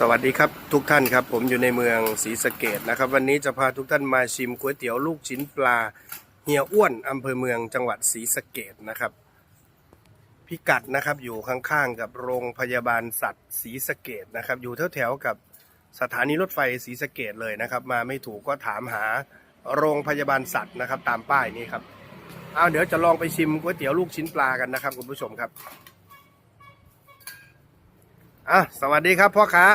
สวัสดีครับทุกท่านครับผมอยู่ในเมืองศรีสะเกดนะครับ วันนี้จะพาทุกท่านมาชิมก๋วยเตี๋ยวลูกชิ้นปลาเฮียอ้วนอำเภอเมืองจังหวัดศรีสะเกดนะครับ พิกัดนะครับอยู่ข้างๆกับโรงพยาบาลสัตว์ศรีสะเกดนะครับ อยู่แถวๆกับสถานีรถไฟศรีสะเกดเลยนะครับ มาไม่ถูกก็ถามหาโรงพยาบาลสัตว์นะครับ ตามป้ายนี้ครับเอาเดี๋ยวจะลองไปชิมก๋วยเตี๋ยวลูกชิ้นปลากันนะครับคุณผู้ชมครับ อะสวัสดีครับพ่อค้า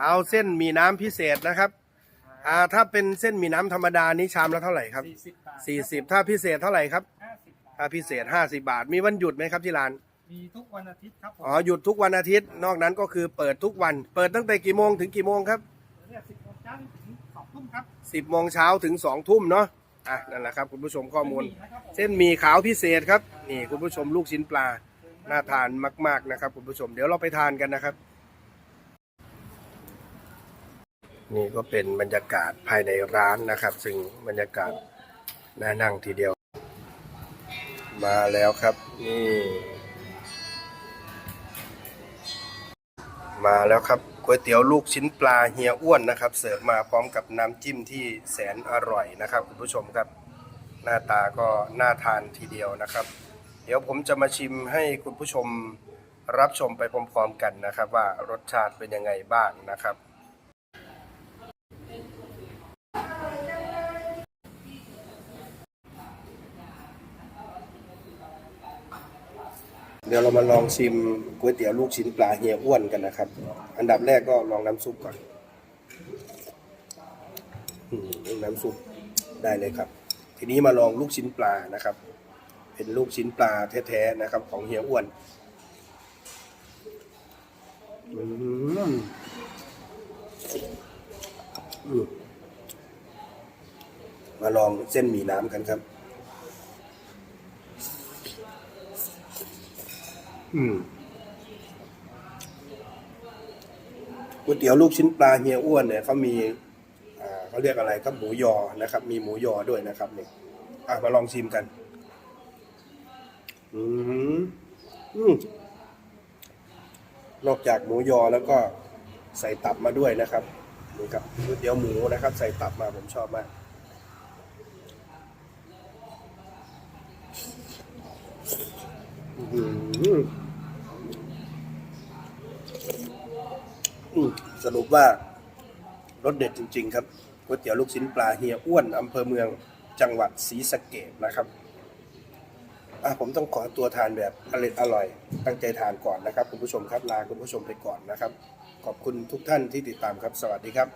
เอาเส้นหมีน้ำพิเศษนะครับ อ่าถ้าเป็นเส้นหมีน้ำธรรมดานี้ชามละเท่าไหร่ครับสี่สิบบาทสี่สิบถ้าพิเศษเท่าไหร่ครับห้าสิบบาทถ้าพิเศษห้าสิบาท มีวันหยุดไหมครับที่ร้านมีทุกวันอาทิตย์ครับผมอ๋อหยุดทุกวันอาทิตย์นอกนั้นก็คือเปิดทุกวัน เปิดตั้งแต่กี่โมงถึงกี่โมงครับ เนี่ยสิบโมงเช้าถึงสองทุ่มครับสิบโมงเช้าถึงสองทุ่มเนาะอะนั่นแหละครับคุณผู้ชมข้อมูลนะครับผม เส้นหมี่ขาวพิเศษครับ นี่คุณผู้ชมลูกชิ้นปลา น่าทานมาก ๆนะครับคุณผู้ชมเดี๋ยวเราไปทานกันนะครับ นี่ก็เป็นบรรยากาศภายในร้านนะครับ ซึ่งบรรยากาศน่านั่งทีเดียว มาแล้วครับนี่มาแล้วครับก๋วยเตี๋ยวลูกชิ้นปลาเฮียอ้วนนะครับ เสิร์ฟมาพร้อมกับน้ำจิ้มที่แสนอร่อยนะครับ คุณผู้ชมครับ หน้าตาก็น่าทานทีเดียวนะครับ เดี๋ยวผมจะมาชิมให้คุณผู้ชมรับชมไปพร้อมๆกันนะครับ ว่ารสชาติเป็นยังไงบ้างนะครับ เดี๋ยวเรามาลองชิมก๋วยเตี๋ยวลูกชิ้นปลาเฮียอ้วนกันนะครับ อันดับแรกก็ลองน้ำซุปก่อนน้ำซุปได้เลยครับ ทีนี้มาลองลูกชิ้นปลานะครับ เป็นลูกชิ้นปลาแท้ๆนะครับ ของเฮียอ้วนอืมมาลองเส้นหมี่น้ำกันครับ อืมก๋วยเตี๋ยวลูกชิ้นปลาเฮียอ้วนเนี่ยเขามีเขาเรียกอะไรครับหมูยอนะครับ มีหมูยอด้วยนะครับเนี่ยมาลองชิมกัน อืมอืมนอกจากหมูยอแล้วก็ใส่ตับมาด้วยนะครับนี่ครับก๋วยเตี๋ยวหมูนะครับ ใส่ตับมาผมชอบมาก อืมสรุปว่ารสเด็ดจริง ๆ ครับก๋วยเตี๋ยวลูกชิ้นปลาเฮียอ้วนอำเภอเมืองจังหวัดศรีสะเกดนะครับ อะผมต้องขอตัวทานแบบอร่อยอร่อย ตั้งใจทานก่อนนะครับ คุณผู้ชมครับลาคุณผู้ชมไปก่อนนะครับ ขอบคุณทุกท่านที่ติดตามครับ สวัสดีครับ